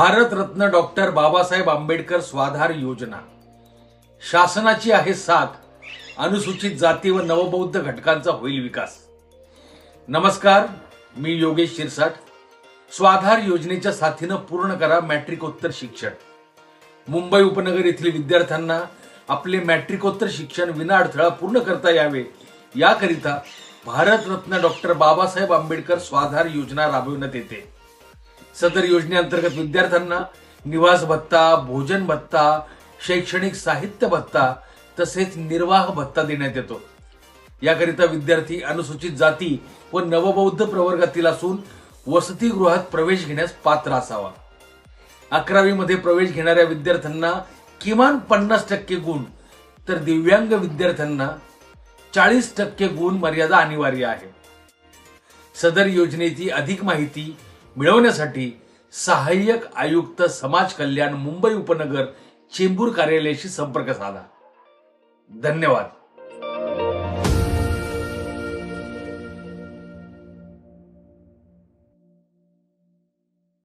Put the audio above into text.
Bharat Ratna doctor Babasaheb Ambedkar Swadhar योजना. शासनाची आहे साथ अनुसूचित जाती व नवबौद्ध घटकांचा होईल विकास. नमस्कार मी योगेश शिरसाट. स्वाधार योजनेच्या साथीनं पूर्ण करा मॅट्रिकोत्तर शिक्षण. मुंबई उपनगर येथील विद्यार्थ्यांना आपले मॅट्रिकोत्तर शिक्षण विनाअडथळा पूर्ण करता यावे. याकरिता भारतरत्न डॉक्टर बाबासाहेब आंबेडकर स्वाधार योजना राबविण्यात येते. सदर योजनेअंतर्गत विद्यार्थ्यांना निवास भत्ता भोजन भत्ता शैक्षणिक साहित्य भत्ता तसेच निर्वाह भत्ता देण्यात येतो. याकरिता विद्यार्थी अनुसूचित जाती व नवबौद्ध प्रवर्गातील असून वसतिगृहात प्रवेश घेण्यास पात्र असावा. अकरावी मध्ये प्रवेश घेणाऱ्या विद्यार्थ्यांना किमान पन्नास टक्के गुण तर दिव्यांग विद्यार्थ्यांना चाळीस टक्के गुण मर्यादा अनिवार्य आहे. सदर योजनेची अधिक माहिती मिळवण्यासाठी सहाय्यक आयुक्त समाज कल्याण मुंबई उपनगर चेंबूर कार्यालयाशी संपर्क साधा. धन्यवाद.